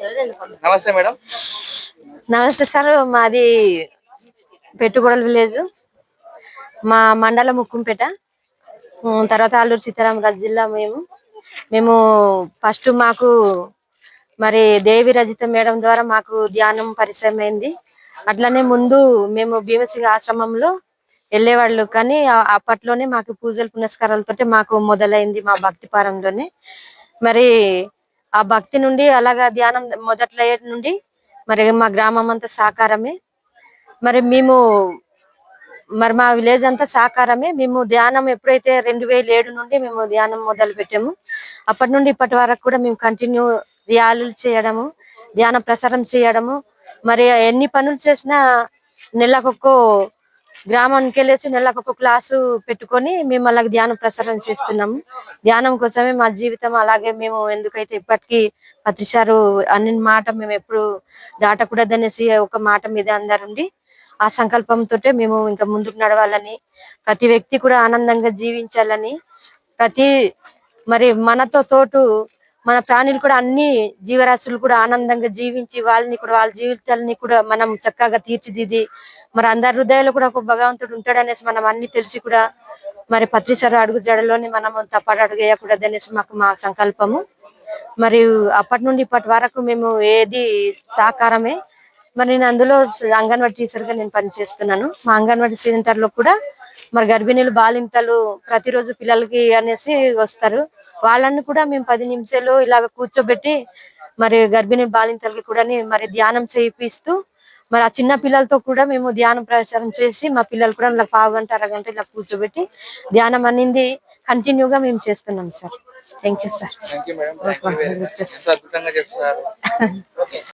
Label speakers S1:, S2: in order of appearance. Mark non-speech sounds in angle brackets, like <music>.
S1: నమస్తే మేడం.
S2: నమస్తే సార్ మాది పెట్టుగొడల విలేజ్. మా మండలం ముక్కుంపేట. తర్వాత అల్లూరు సీతారామరాజు జిల్లా మేము. మేము ఫస్ట్ మాకు మరి దేవి రజిత మేడం ద్వారా మాకు ధ్యానం పరిచయం అయింది. అట్లనే ముందు మేము భీమసింగ ఆశ్రమంలో వెళ్ళేవాళ్ళు కానీ ఆ- అప్పట్లోనే మాకు పూజలు పునస్కారాలతోటి మాకు మొదలైంది మా భక్తి పారంలోనే. మరి ఆ భక్తి నుండి అలాగా ధ్యానం మొదట్లో నుండి మరి మా గ్రామం అంతా సాకారమే. మరి మేము మరి మా విలేజ్ అంతా సాకారమే. మేము ధ్యానం ఎప్పుడైతే రెండు వేల ఏడు నుండి మేము ధ్యానం మొదలు పెట్టాము అప్పటి నుండి ఇప్పటి వరకు కూడా మేము కంటిన్యూ రియాలు చేయడము ధ్యాన ప్రసారం చేయడము. మరి ఎన్ని పనులు చేసినా నెలకొక్కో గ్రామానికి వెళ్ళేసి నెలకు ఒక క్లాసు పెట్టుకొని మేము అలాగే ధ్యానం ప్రసారం చేస్తున్నాము. ధ్యానం కోసమే మా జీవితం అలాగే మేము ఎందుకైతే ఇప్పటికీ పత్రిసారు అన్ని మాట మేము ఎప్పుడు దాటకూడదనేసి ఒక మాట మీద అందరుండి ఆ సంకల్పంతో మేము ఇంకా ముందుకు నడవాలని ప్రతి వ్యక్తి కూడా ఆనందంగా జీవించాలని ప్రతి మరి మనతో తోటు మన ప్రాణులు కూడా అన్ని జీవరాశులు కూడా ఆనందంగా జీవించి వాళ్ళని కూడా వాళ్ళ జీవితాలని కూడా మనం చక్కగా తీర్చిదిద్ది. మరి అందరి హృదయాలు కూడా ఒక భగవంతుడు ఉంటాడనేసి మనం అన్ని తెలిసి కూడా మరి పత్రిసారు అడుగు జడలోని మనం తప్పడు అడుగు వేయకూడదు అనేసి మాకు మా సంకల్పము. మరియు అప్పటి నుండి ఇప్పటి వరకు మేము ఏది సాకారమే. మరి నేను అందులో అంగన్వాడీ టీచర్గా నేను పనిచేస్తున్నాను. మా అంగన్వాడీ సెంటర్లో కూడా మరి గర్భిణీలు బాలింతలు ప్రతిరోజు పిల్లలకి అనేసి వస్తారు. వాళ్ళని కూడా మేము పది నిమిషాలు ఇలాగ కూర్చోబెట్టి మరి గర్భిణీ బాలింతలకి కూడా మరి ధ్యానం చేయిస్తూ మరి ఆ చిన్న పిల్లలతో కూడా మేము ధ్యానం ప్రచారం చేసి మా పిల్లలు కూడా ఇలా పావు గంట అరగంట ఇలా కూర్చోబెట్టి ధ్యానం అనేది కంటిన్యూగా మేము చేస్తున్నాం సార్. Thank you sir <laughs>